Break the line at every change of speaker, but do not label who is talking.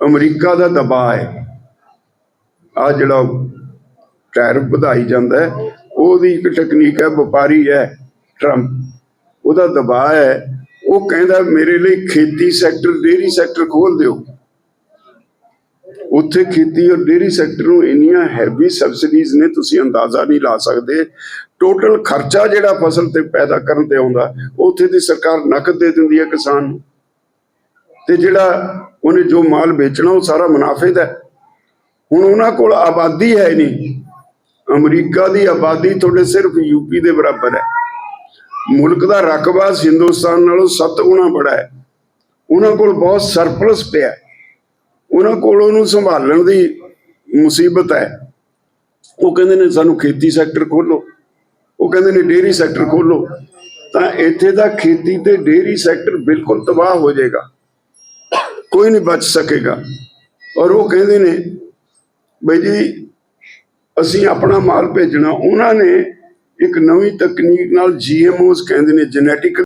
America ਦਾ ਦਬਾਅ ਹੈ। ਆ ਜਿਹੜਾ ਟੈਰਿਫ ਵਧਾਈ ਜਾਂਦਾ ਹੈ, ਉਹਦੀ ਇੱਕ ਟੈਕਨੀਕ ਹੈ, ਵਪਾਰੀ ਹੈ ਟਰੰਪ ਉਹਦਾ ਦਬਾਅ ਹੈ। ਉਹ ਕਹਿੰਦਾ, ਮੇਰੇ ਲਈ ਖੇਤੀ ਸੈਕਟਰ ਡੇਰੀ ਸੈਕਟਰ ਖੋਲ ਦਿਓ। ਉੱਥੇ ਖੇਤੀ ਔਰ ਡੇਰੀ ਸੈਕਟਰ ਨੂੰ ਇੰਨੀਆਂ ਹੈਵੀ ਸਬਸਿਡੀਜ਼ ਨੇ, ਤੁਸੀਂ ਅੰਦਾਜ਼ਾ ਨਹੀਂ ਲਾ ਸਕਦੇ। ਟੋਟਲ ਖਰਚਾ ਜਿਹੜਾ ਫਸਲ ਤੇ ਪੈਦਾ ਕਰਨ ਤੇ ਆਉਂਦਾ, ਉੱਥੇ ਦੀ ਸਰਕਾਰ ਨਕਦ ਦੇ ਦਿੰਦੀ ਹੈ ਕਿਸਾਨ ਨੂੰ। ਤੇ ਜਿਹੜਾ ਉਹਨੇ ਜੋ ਮਾਲ ਵੇਚਣਾ, ਉਹ ਸਾਰਾ ਮੁਨਾਫੇ ਦਾ ਹੈ। ਹੁਣ ਉਹਨਾਂ ਕੋਲ ਆਬਾਦੀ ਹੈ ਨਹੀਂ। ਅਮਰੀਕਾ ਦੀ ਆਬਾਦੀ ਤੁਹਾਡੇ ਸਿਰਫ ਯੂਪੀ ਦੇ ਬਰਾਬਰ ਹੈ। ਮੁਲਕ ਦਾ ਰਕਬਾ ਹਿੰਦੁਸਤਾਨ ਨਾਲੋਂ 7 ਗੁਣਾ ਬੜਾ ਹੈ। ਉਹਨਾਂ ਕੋਲ ਬਹੁਤ ਸਰਪਲਸ ਪਿਆ ਉਹਨਾਂ ਕੋਲ ਉਹਨੂੰ ਸੰਭਾਲਣ ਦੀ ਮੁਸੀਬਤ ਹੈ। ਉਹ ਕਹਿੰਦੇ ਨੇ, ਸਾਨੂੰ ਖੇਤੀ ਸੈਕਟਰ ਖੋਲੋ ਉਹ ਕਹਿੰਦੇ ਨੇ ਡੇਰੀ ਸੈਕਟਰ ਖੋਲੋ ਤਾਂ ਇੱਥੇ ਦਾ ਖੇਤੀ ਤੇ ਡੇਰੀ ਸੈਕਟਰ ਬਿਲਕੁਲ ਤਬਾਹ ਹੋ ਜਾਏਗਾ। ਕੋਈ ਨਹੀਂ ਬਚ ਸਕੇਗਾ। ਔਰ ਉਹ ਕਹਿੰਦੇ ਨੇ, ਬਈ ਜੀ, ਅਸੀਂ ਆਪਣਾ ਮਾਲ ਭੇਜਣਾ। ਉਹਨਾਂ ਨੇ ਇੱਕ ਨਵੀਂ ਤਕਨੀਕ ਨਾਲ ਜੀਐਮਓਸ ਕਹਿੰਦੇ ਨੇ ਜੈਨੇਟਿਕ